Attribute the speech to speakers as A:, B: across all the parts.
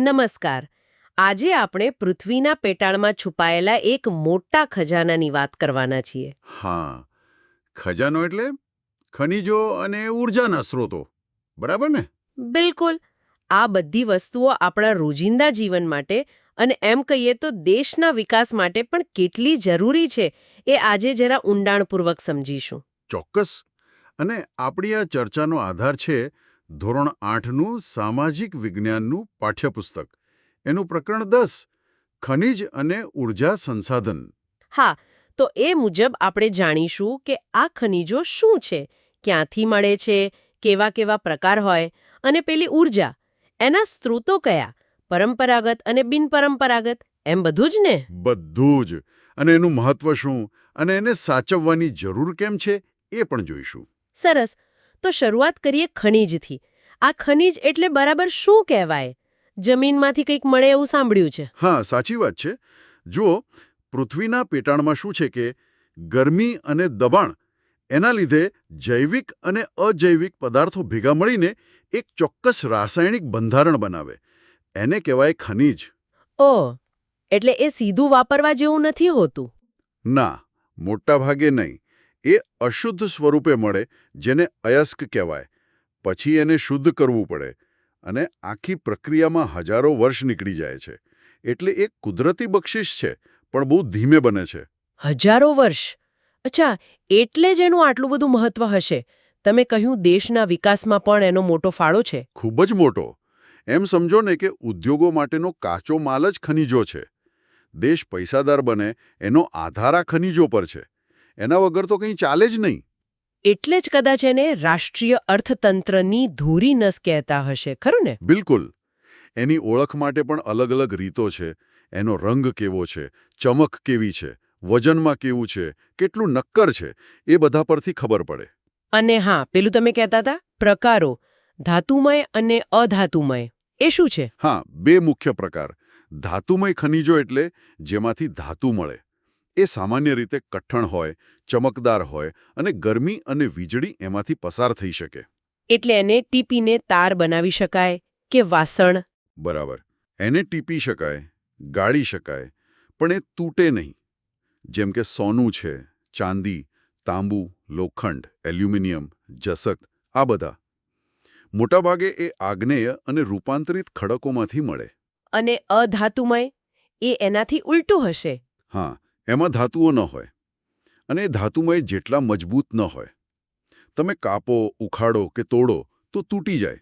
A: નમસ્કાર. આજે આપણે પૃથ્વીના પેટાળમાં છુપાયેલા એક મોટા ખજાનાની વાત કરવાના છીએ.
B: હા ખજાનો એટલે ખનિજો અને ઉર્જાના સ્ત્રોતો બરાબર ને?
A: બિલકુલ. આ બધી વસ્તુઓ આપણા રોજિંદા જીવન માટે અને એમ કહીએ તો દેશના વિકાસ માટે પણ કેટલી જરૂરી છે એ આજે જરા ઊંડાણપૂર્વક સમજીશું.
B: ચોક્કસ. અને આપણી આ ચર્ચાનો આધાર છે ધોરણ આઠનું સામાજિક વિજ્ઞાનનું પાઠ્યપુસ્તક. એનું પ્રકરણ દસ ખનિજ અને ઊર્જા સંસાધન.
A: હા તો એ મુજબ આપણે જાણીશું કે આ ખનિજો શું છે ક્યાંથી મળે છે કેવા કેવા પ્રકાર હોય અને પેલી ઊર્જા એના સ્ત્રોતો કયા પરંપરાગત અને બિનપરંપરાગત એમ બધું જ ને?
B: બધું જ. અને એનું મહત્વ શું? અને એને સાચવવાની જરૂર કેમ છે? એ પણ જોઈશું.
A: સરસ. તો શરૂઆત કરીએ ખનિજથી. આ ખનિજ એટલે બરાબર શું કહેવાય? જમીનમાંથી કંઈક મળે એવું સાંભળ્યું છે.
B: હા સાચી વાત છે. જુઓ પૃથ્વીના પેટાણમાં શું છે કે ગરમી અને દબાણ એના લીધે જૈવિક અને અજૈવિક પદાર્થો ભેગા મળીને એક ચોક્કસ રાસાયણિક બંધારણ બનાવે. એને કહેવાય ખનિજ.
A: ઓ એટલે એ સીધું વાપરવા જેવું નથી હોતું.
B: ના મોટાભાગે નહીં. એ અશુદ્ધ સ્વરૂપે મળે જેને અયસ્ક કહેવાય. પછી એને શુદ્ધ કરવું પડે અને આખી પ્રક્રિયામાં હજારો વર્ષ નીકળી જાય છે. એટલે એ કુદરતી બક્ષિસ છે પણ બહુ ધીમે બને છે.
A: હજારો વર્ષ? અચ્છા એટલે જ એનું આટલું બધું મહત્વ હશે. તમે કહ્યું દેશના વિકાસમાં પણ એનો મોટો ફાળો છે.
B: ખૂબ જ મોટો. એમ સમજો ને કે ઉદ્યોગો માટેનો કાચો માલ જ ખનિજો છે. દેશ પૈસાદાર બને એનો આધાર આ ખનિજો પર છે. એના વગર તો કંઈ ચાલે જ નહીં.
A: એટલે જ કદાચ એને રાષ્ટ્રીય અર્થતંત્રની ધૂરી નસ કહેતા હશે ખરું ને?
B: બિલકુલ. એની ઓળખ માટે પણ અલગ અલગ રીતો છે. એનો રંગ કેવો છે ચમક કેવી છે વજનમાં કેવું છે કેટલું નક્કર છે એ બધા પરથી ખબર પડે.
A: અને હા પેલું તમે કહેતા હતા પ્રકારો ધાતુમય અને અધાતુમય. એ શું છે?
B: હા બે મુખ્ય પ્રકાર. ધાતુમય ખનિજો એટલે જેમાંથી ધાતુ મળે. એ સામાન્ય રીતે કઠણ હોય ચમકદાર હોય અને ગરમી અને વીજળી એમાંથી પસાર થઈ શકે.
A: એટલે એને ટીપીને તાર બનાવી શકાય કે વાસણ?
B: બરાબર. એને ટીપી શકાય ગાળી શકાય પણ એ તૂટે નહીં. જેમ કે સોનું છે ચાંદી તાંબુ લોખંડ એલ્યુમિનિયમ જસક આ બધા. મોટાભાગે એ આગ્નેય અને રૂપાંતરિત ખડકોમાંથી મળે.
A: અને અધાતુમય એ એનાથી ઉલટું હશે.
B: હા એમાં ધાતુઓ ન હોય અને ધાતુમય જેટલા મજબૂત ન હોય. તમે કાપો ઉખાડો કે તોડો તો તૂટી જાય.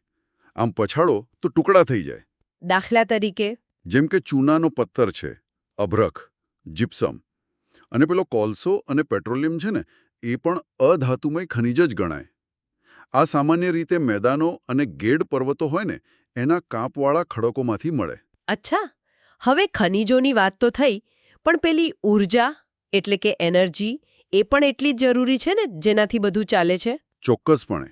B: આમ પછાડો તો ટુકડા થઈ જાય.
A: દાખલા તરીકે
B: જેમ કે ચૂનાનો પથ્થર છે અભ્રખ જીપ્સમ અને પેલો કોલસો અને પેટ્રોલિયમ છે ને એ પણ અધાતુમય ખનિજ જ ગણાય. આ સામાન્ય રીતે મેદાનો અને ગેડ પર્વતો હોય ને એના કાંપવાળા ખડકોમાંથી મળે.
A: અચ્છા હવે ખનિજોની વાત તો થઈ પણ પેલી ઊર્જા એટલે કે એનર્જી એ પણ એટલી જ જરૂરી છે ને જેનાથી બધું ચાલે છે?
B: ચોક્કસપણે.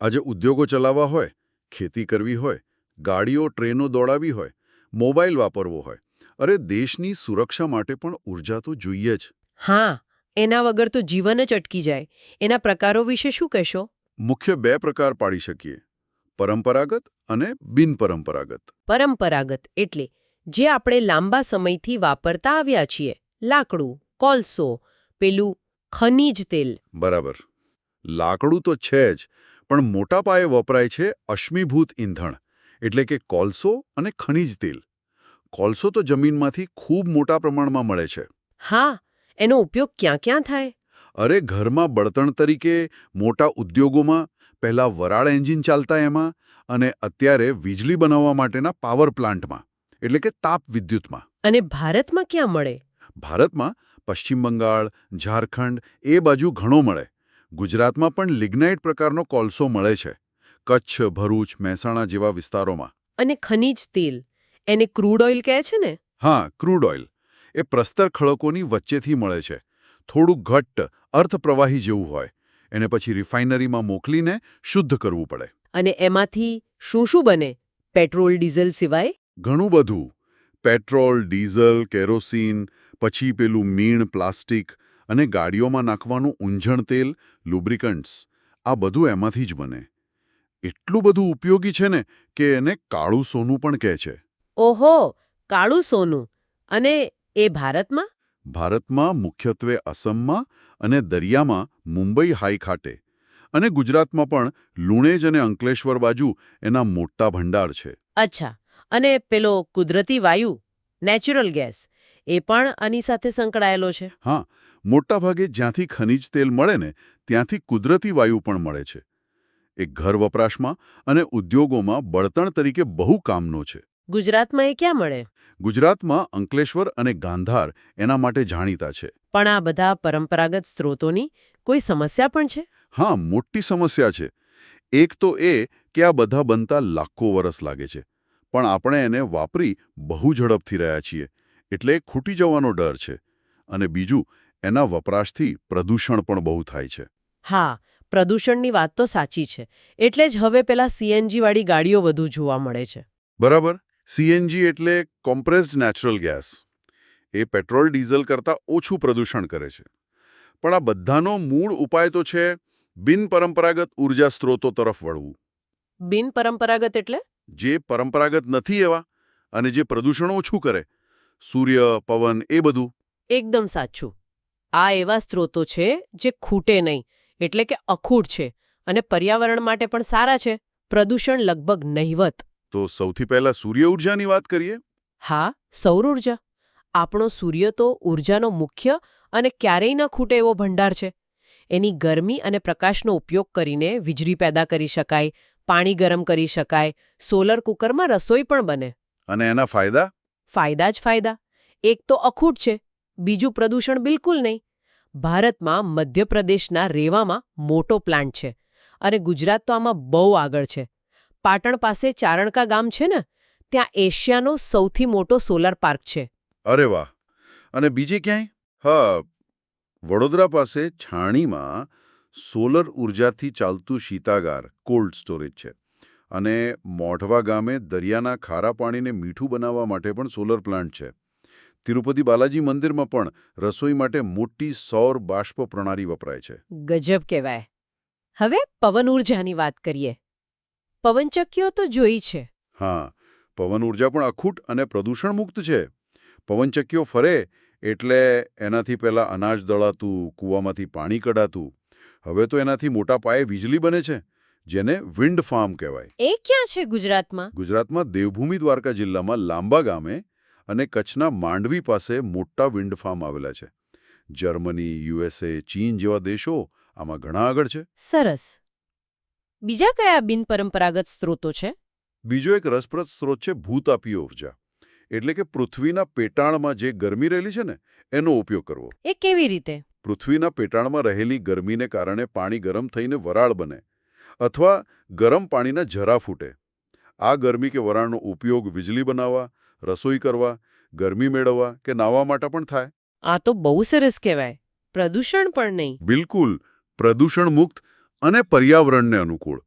B: આજે ઉદ્યોગો ચલાવવા હોય ખેતી કરવી હોય ગાડીઓ ટ્રેનો દોડાવી હોય મોબાઈલ વાપરવો હોય અરે દેશની સુરક્ષા માટે પણ ઊર્જા તો જોઈએ જ.
A: હા એના વગર તો જીવન જ અટકી જાય. એના પ્રકારો વિશે શું કહેશો?
B: મુખ્ય બે પ્રકાર પાડી શકીએ. પરંપરાગત અને બિનપરંપરાગત.
A: પરંપરાગત એટલે જે આપણે લાંબા સમયથી વાપરતા આવ્યા છીએ. લાકડું કોલસો પેલું ખનીજ તેલ.
B: બરાબર. લાકડું તો છે જ પણ મોટા પાયે વપરાય છે અશ્મિભૂત ઈંધણ એટલે કે કોલસો અને ખનીજ તેલ. કોલસો તો જમીનમાંથી ખૂબ મોટા પ્રમાણમાં મળે છે.
A: હા એનો ઉપયોગ ક્યાં ક્યાં થાય?
B: અરે ઘરમાં બળતણ તરીકે મોટા ઉદ્યોગોમાં પહેલા વરાળ એન્જિન ચાલતા એમાં અને અત્યારે વીજળી બનાવવા માટેના પાવર પ્લાન્ટમાં. એટલે કે તાપ વિદ્યુતમાં.
A: અને ભારતમાં ક્યાં મળે?
B: ભારતમાં પશ્ચિમ બંગાળ ઝારખંડ એ બાજુ ઘણો મળે. ગુજરાતમાં પણ લિગ્નાઇટ પ્રકારનો કોલસો મળે છે. કચ્છ ભરૂચ મહેસાણા જેવા વિસ્તારોમાં.
A: અને ખનીજ તેલ. એને ક્રૂડ ઓઇલ કહે છે ને?
B: હા ક્રૂડ ઓઇલ. એ પ્રસ્તર ખડકોની વચ્ચેથી મળે છે. થોડું ઘટ્ટ અર્થપ્રવાહી જેવું હોય. એને પછી રિફાઇનરીમાં મોકલીને શુદ્ધ કરવું પડે.
A: અને એમાંથી શું શું બને? પેટ્રોલ ડીઝલ સિવાય?
B: ઘણું બધું. પેટ્રોલ ડીઝલ કેરોસીન પછી પેલું મીણ પ્લાસ્ટિક અને ગાડીઓમાં નાખવાનું ઊંઝણ તેલ લુબ્રિકન્ટ્સ આ બધું એમાંથી જ બને. એટલું બધું ઉપયોગી છે ને કે એને કાળું સોનું પણ કહે છે.
A: ઓહો કાળું સોનું. અને એ ભારતમાં?
B: ભારતમાં મુખ્યત્વે અસમમાં અને દરિયામાં મુંબઈ હાઈ ખાતે. અને ગુજરાતમાં પણ લુણેજ અને અંકલેશ્વર બાજુ એના મોટા ભંડાર છે.
A: અચ્છા. અને પેલો કુદરતી વાયુ નેચરલ ગેસ એ પણ આની સાથે સંકળાયેલો છે.
B: હા મોટાભાગે જ્યાંથી ખનિજ તેલ મળે ને ત્યાંથી કુદરતી વાયુ પણ મળે છે. એ ઘર વપરાશમાં અને ઉદ્યોગોમાં બળતણ તરીકે બહુ કામનો છે.
A: ગુજરાતમાં એ ક્યાં મળે?
B: ગુજરાતમાં અંકલેશ્વર અને ગાંધાર એના માટે જાણીતા છે.
A: પણ આ બધા પરંપરાગત સ્ત્રોતોની કોઈ સમસ્યા પણ છે?
B: હા મોટી સમસ્યા છે. એક તો એ કે આ બધા બનતા લાખો વરસ લાગે છે. પણ આપણે એને વાપરી બહુ ઝડપથી રહ્યા છીએ. એટલે ખૂટી જવાનો ડર છે. અને બીજું એના વપરાશથી પ્રદૂષણ પણ બહુ થાય છે.
A: હા પ્રદૂષણની વાત તો સાચી છે. એટલે જ હવે પેલા સીએનજીવાળી ગાડીઓ વધુ જોવા મળે છે.
B: બરાબર. સીએનજી એટલે કોમ્પ્રેસ્ડ નેચરલ ગેસ એ પેટ્રોલ ડીઝલ કરતાં ઓછું પ્રદૂષણ કરે છે. પણ આ બધાનો મૂળ ઉપાય તો છે બિનપરંપરાગત ઊર્જા સ્ત્રોતો તરફ વળવું.
A: બિનપરંપરાગત એટલે?
B: જે પરંપરાગત નથી એવા અને જે પ્રદૂષણ ઓછું કરે. સૂર્ય પવન એ બધું.
A: એકદમ સાચું. આ એવા સ્ત્રોતો છે જે ખૂટે નહીં એટલે કે અખૂટ છે અને પર્યાવરણ માટે પણ સારા છે. પ્રદૂષણ લગભગ નહિવત.
B: તો સૌથી પહેલા સૂર્ય ઉર્જાની વાત કરીએ?
A: હા સૌર ઊર્જા. આપણો સૂર્ય તો ઉર્જાનો મુખ્ય અને ક્યારેય ન ખૂટે એવો ભંડાર છે. એની ગરમી અને પ્રકાશનો ઉપયોગ કરીને વીજળી પેદા કરી શકાય પાણી ગરમ કરી શકાય સોલર કુકરમાં રસોઈ પણ બને.
B: અને એના ફાયદા?
A: ફાયદા જ ફાયદા. એક તો અખૂટ છે બીજું પ્રદૂષણ બિલકુલ નહીં. ભારતમાં મધ્યપ્રદેશના રેવામાં મોટો પ્લાન્ટ છે અને ગુજરાત તો આમાં બહુ આગળ છે. પાટણ પાસે ચારણકા ગામ છે ને ત્યાં એશિયાનો સૌથી મોટો સોલાર પાર્ક છે.
B: અરે વાહ! અને બીજે ક્યાંય? હા વડોદરા પાસે છાણીમાં સોલર ઉર્જાથી ચાલતું શીતાગાર કોલ્ડ સ્ટોરેજ છે. અને મોઢવા ગામે દરિયાના ખારા પાણીને મીઠું બનાવવા માટે પણ સોલર પ્લાન્ટ છે. તિરુપતિ બાલાજી મંદિરમાં પણ રસોઈ માટે મોટી સૌર બાષ્પ પ્રણાલી વપરાય છે.
A: ગજબ કહેવાય. હવે પવન ઉર્જાની વાત કરીએ. પવનચક્કીઓ તો જોઈ છે.
B: હા પવન ઊર્જા પણ અખૂટ અને પ્રદૂષણ મુક્ત છે. પવનચક્કીઓ ફરે એટલે એનાથી પહેલાં અનાજ દળાતું કૂવામાંથી પાણી કઢાતું હવે તો એનાથી મોટા પાયે વીજળી બને છે જેને વિન્ડ ફાર્મ કહેવાય.
A: એ ક્યાં છે ગુજરાતમાં?
B: ગુજરાતમાં દેવભૂમિ દ્વારકા જિલ્લામાં લાંબા ગામે અને કચ્છના માંડવી પાસે મોટા વિન્ડ ફાર્મ આવેલા છે. જર્મની યુએસએ ચીન જેવા દેશો આમાં ઘણા આગળ છે.
A: સરસ. બીજા કયા બિનપરંપરાગત સ્ત્રોતો છે?
B: બીજો એક રસપ્રદ સ્ત્રોત છે ભૂતાપીય ઊર્જા. એટલે કે પૃથ્વીના પેટાળમાં જે ગરમી રહેલી છે ને એનો ઉપયોગ કરવો.
A: એ કેવી રીતે?
B: પૃથ્વીના પેટાળમાં રહેલી ગરમીને કારણે પાણી ગરમ થઈને વરાળ બને અથવા ગરમ પાણીના ઝરા ફૂટે. આ ગરમી કે વરાળનો ઉપયોગ વીજળી બનાવવા રસોઈ કરવા ગરમી મેળવવા કે નાહવા માટે પણ થાય.
A: આ તો બહુ સરસ કહેવાય. પ્રદૂષણ પણ નહીં.
B: બિલકુલ. પ્રદૂષણ મુક્ત અને પર્યાવરણને અનુકૂળ.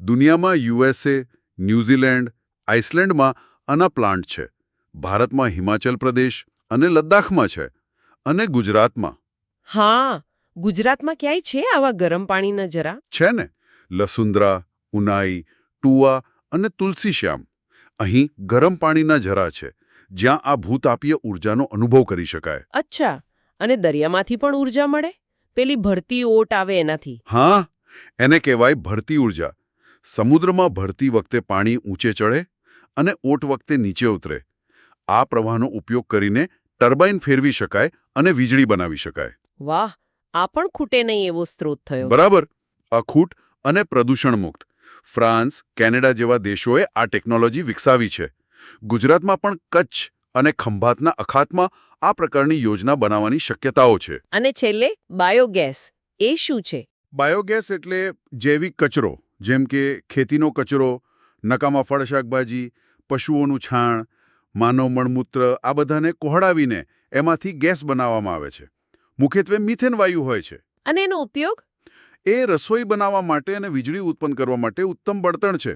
B: દુનિયામાં યુએસએ ન્યૂઝીલેન્ડ આઇસલેન્ડમાં આના પ્લાન્ટ છે. ભારતમાં હિમાચલ પ્રદેશ અને લદ્દાખમાં છે અને ગુજરાતમાં.
A: હા ગુજરાતમાં ક્યાંય છે આવા ગરમ પાણીના જરા?
B: છે ને. લસુંદરા ઉનાઈ ટુવા અને તુલસીશ્યામ અહીં ગરમ પાણીના જરા છે જ્યાં આ ભૂતાપીય ઉર્જાનો અનુભવ કરી શકાય.
A: અચ્છા અને દરિયામાંથી પણ ઊર્જા મળે? પેલી ભરતી ઓટ આવે એનાથી.
B: હા એને કહેવાય ભરતી ઊર્જા. સમુદ્રમાં ભરતી વખતે પાણી ઊંચે ચડે અને ઓટ વખતે નીચે ઉતરે. આ પ્રવાહનો ઉપયોગ કરીને ટર્બાઇન ફેરવી શકાય અને વીજળી બનાવી શકાય.
A: વાહ આ પણ ખૂટે નહીં એવો સ્ત્રોત થયો.
B: બરાબર. અખૂટ અને પ્રદૂષણ મુક્ત ફ્રાન્સ કેનેડા જેવા દેશોએ આ ટેકનોલોજી વિકસાવી છે. ગુજરાતમાં પણ કચ્છ અને ખંભાતના અખાતમાં આ પ્રકારની યોજના બનાવવાની શક્યતાઓ છે.
A: અને છેલ્લે બાયોગેસ. એ શું છે?
B: બાયોગેસ એટલે જૈવિક કચરો જેમ કે ખેતીનો કચરો નકામા ફળ શાકભાજી પશુઓનું છાણ માનવ મળમૂત્ર આ બધાને કોહડાવીને એમાંથી ગેસ બનાવવામાં આવે છે. મુખ્યત્વે મિથેન વાયુ હોય છે.
A: અને એનો ઉપયોગ?
B: એ રસોઈ બનાવવા માટે અને વીજળી ઉત્પન્ન કરવા માટે ઉત્તમ બળતણ છે.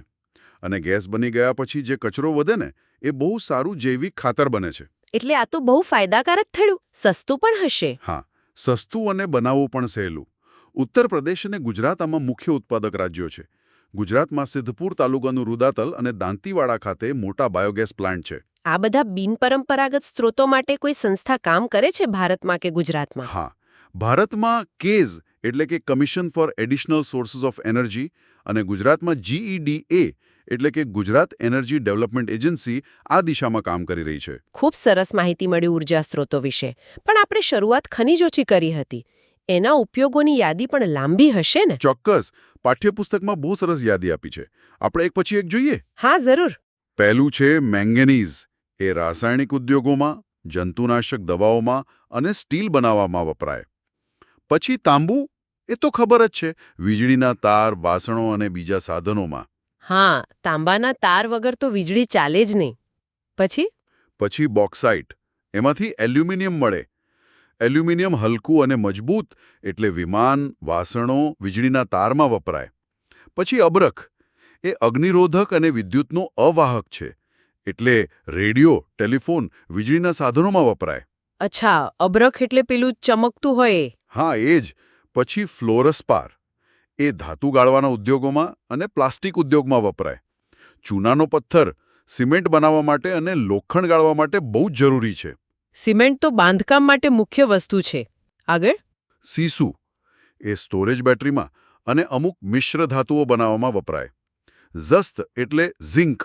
B: અને ગેસ બની ગયા પછી જે કચરો વધે ને એ બહુ સારું જૈવિક ખાતર બને છે.
A: એટલે આ તો બહુ ફાયદાકારક થયું. સસ્તું પણ હશે.
B: હા સસ્તું અને બનાવવું પણ સહેલું. ઉત્તર પ્રદેશ અને ગુજરાત આમાં મુખ્ય ઉત્પાદક રાજ્યો છે. ગુજરાતમાં સિદ્ધપુર તાલુકાનું રુદાતલ અને દાંતીવાડા ખાતે મોટા બાયોગેસ પ્લાન્ટ છે.
A: આ બધા બિનપરંપરાગત સ્ત્રોતો માટે કોઈ સંસ્થા કામ કરે છે ભારતમાં કે ગુજરાતમાં?
B: હા. ભારતમાં કેઝ એટલે કે commission for additional sources of energy અને ગુજરાતમાં જીઈડીએ એટલે કે ગુજરાત એનર્જી ડેવલપમેન્ટ એજન્સી આ દિશામાં કામ કરી રહી છે.
A: ખૂબ સરસ માહિતી મળી ઊર્જા સ્ત્રોતો વિશે. પણ આપણે શરૂઆત ખનીજોથી કરી હતી. એના ઉપયોગોની યાદી પણ લાંબી હશે ને?
B: ચોક્કસ. પાઠ્યપુસ્તકમાં બહુ સરસ યાદી આપી છે. આપણે એક પછી એક જોઈએ?
A: હા જરૂર.
B: પહેલું છે મેંગેનીઝ. એ રાસાયણિક ઉદ્યોગોમાં જંતુનાશક દવાઓમાં અને સ્ટીલ બનાવવામાં વપરાય. પછી તાંબુ? એ તો ખબર જ છે વીજળીના તાર વાસણો અને બીજા સાધનોમાં.
A: હા તાંબાના તાર વગર તો વીજળી ચાલે જ નહીં. પછી?
B: પછી બોક્સાઇટ એમાંથી એલ્યુમિનિયમ મળે. એલ્યુમિનિયમ હલકું અને મજબૂત એટલે વિમાન વાસણો વીજળીના તારમાં વપરાય. પછી અબરખ એ અગ્નિરોધક અને વિદ્યુતનો અવાહક છે. એટલે રેડિયો ટેલિફોન વીજળીના સાધનોમાં વપરાય.
A: અચ્છા અબરખ એટલે પેલું ચમકતું હોય
B: હા એ જ. પછી ફ્લોરસ્પાર એ ધાતુ ગાળવાના ઉદ્યોગોમાં અને પ્લાસ્ટિક ઉદ્યોગમાં વપરાય. ચૂનાનો પથ્થર સિમેન્ટ બનાવવા માટે અને લોખંડ ગાળવા માટે બહુ જ જરૂરી છે.
A: સિમેન્ટ તો બાંધકામ માટે મુખ્ય વસ્તુ છે. આગળ?
B: સીસુ. એ સ્ટોરેજ બેટરીમાં અને અમુક મિશ્ર ધાતુઓ બનાવવામાં વપરાય. ઝસ્ત એટલે ઝિંક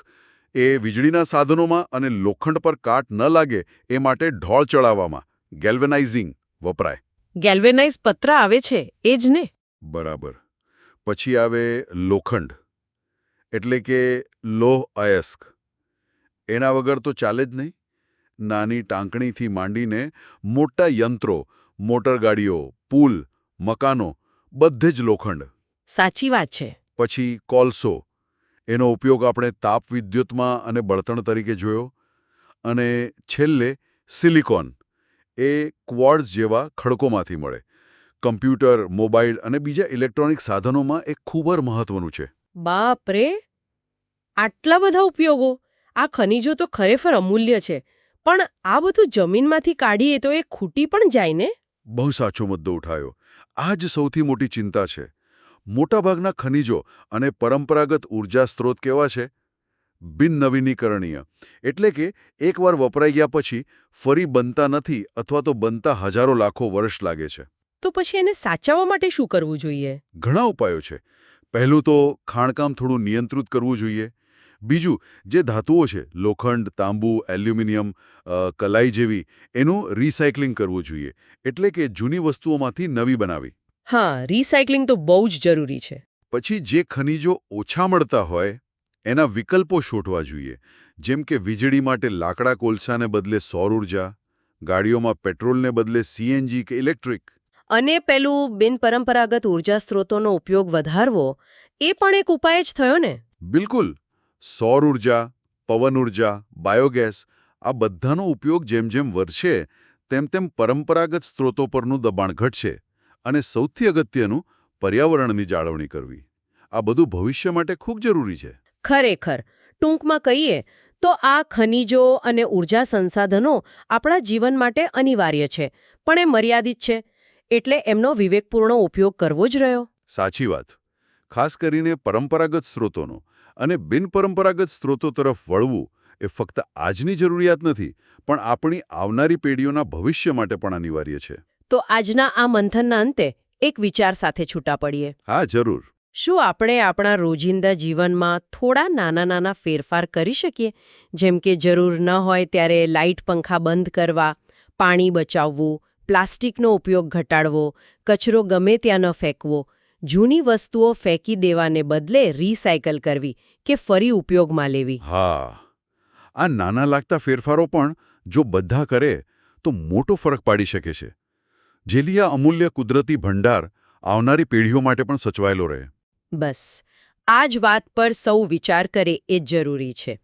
B: એ વીજળીના સાધનોમાં અને લોખંડ પર કાટ ન લાગે એ માટે ઢોળ ચડાવવામાં ગેલ્વેનાઇઝિંગ વપરાય.
A: ગેલ્વેનાઇઝ પત્ર આવે છે એ જ ને?
B: બરાબર. પછી આવે લોખંડ એટલે કે લોહ અયસ્ક. એના વગર તો ચાલે જ નહીં. નાની ટાંકણીથી માંડીને મોટા યંત્રો મોટરગાડીઓ પુલ મકાનો બધે જ લોખંડ.
A: સાચી વાત છે.
B: પછી કોલસો એનો ઉપયોગ આપણે તાપ વિદ્યુતમાં અને બળતણ તરીકે જોયો. અને છેલ્લે સિલિકોન. એ ક્વોડ્સ જેવા ખડકોમાંથી મળે. કમ્પ્યુટર મોબાઈલ અને બીજા ઇલેક્ટ્રોનિક સાધનોમાં એ ખૂબ જ મહત્વનું છે.
A: બાપરે! આટલા બધા ઉપયોગો! આ ખનિજો તો ખરેખર અમૂલ્ય છે. પણ આ બધું જમીનમાંથી કાઢીએ તો એ ખૂટી પણ જાય ને?
B: બહુ સાચો મુદ્દો ઉઠાયો. આ જ સૌથી મોટી ચિંતા છે. મોટાભાગના ખનિજો અને પરંપરાગત ઊર્જા સ્ત્રોત કેવા છે? બિનનવીનીકરણીય એટલે કે એકવાર વપરાઈ ગયા પછી ફરી બનતા નથી અથવા તો બનતા હજારો લાખો વર્ષ લાગે છે.
A: તો પછી એને સાચવવા માટે શું કરવું જોઈએ?
B: ઘણા ઉપાયો છે. પહેલું તો ખાણકામ થોડું નિયંત્રિત કરવું જોઈએ. બીજું જે ધાતુઓ છે લોખંડ તાંબુ એલ્યુમિનિયમ કલાઈ જેવી એનું રિસાયકલિંગ કરવું જોઈએ. એટલે કે જૂની વસ્તુઓમાંથી નવી બનાવી.
A: હા રિસાયકલિંગ તો બહુ જ જરૂરી છે.
B: પછી જે ખનિજો ઓછા મળતા હોય એના વિકલ્પો શોધવા જોઈએ. જેમ કે વીજળી માટે લાકડા કોલસાને બદલે સૌર ઊર્જા ગાડીઓમાં પેટ્રોલને બદલે સીએનજી કે ઇલેક્ટ્રિક.
A: અને પેલું બિનપરંપરાગત ઊર્જા સ્ત્રોતોનો ઉપયોગ વધારવો એ પણ એક ઉપાય જ થયો ને?
B: બિલકુલ. સૌર ઊર્જા પવન ઊર્જા બાયોગેસ આ બધાનો ઉપયોગ જેમ જેમ વધશે તેમ તેમ પરંપરાગત સ્ત્રોતો પરનું દબાણ ઘટશે. અને સૌથી અગત્યનું પર્યાવરણની જાળવણી કરવી. આ બધું ભવિષ્ય માટે ખૂબ જરૂરી છે.
A: ખરેખર ટૂંકમાં કહીએ તો આ ખનિજો અને ઊર્જા સંસાધનો આપણા જીવન માટે અનિવાર્ય છે પણ એ મર્યાદિત છે એટલે એમનો વિવેકપૂર્ણ ઉપયોગ કરવો જ રહ્યો.
B: સાચી વાત. ખાસ કરીને પરંપરાગત સ્ત્રોતોનો અને બિનપરંપરાગત સ્ત્રોતો તરફ વળવું એ ફક્ત આજની જરૂરિયાત નથી પણ આપણી આવનારી પેઢીઓના ભવિષ્ય માટે પણ અનિવાર્ય છે.
A: તો આજના આ મંથનના અંતે એક વિચાર સાથે છૂટા પડીએ.
B: હા જરૂર.
A: શું આપણે આપણા રોજિંદા જીવનમાં થોડા નાના નાના ફેરફાર કરી શકીએ? જેમ કે જરૂર ન હોય ત્યારે લાઇટ પંખા બંધ કરવા પાણી બચાવવું પ્લાસ્ટિકનો ઉપયોગ ઘટાડવો કચરો ગમે ત્યાં ન ફેંકવો જૂની વસ્તુઓ ફેંકી દેવાને બદલે રિસાયકલ કરવી કે ફરી ઉપયોગમાં લેવી.
B: હા. આ નાના લાગતા ફેરફારો પણ જો બધા કરે તો મોટો ફરક પાડી શકે છે. જેલી આ અમૂલ્ય કુદરતી ભંડાર આવનારી પેઢીઓ માટે પણ સચવાયેલો રહે.
A: બસ. આ જ વાત પર સૌ વિચાર કરે એ જરૂરી છે.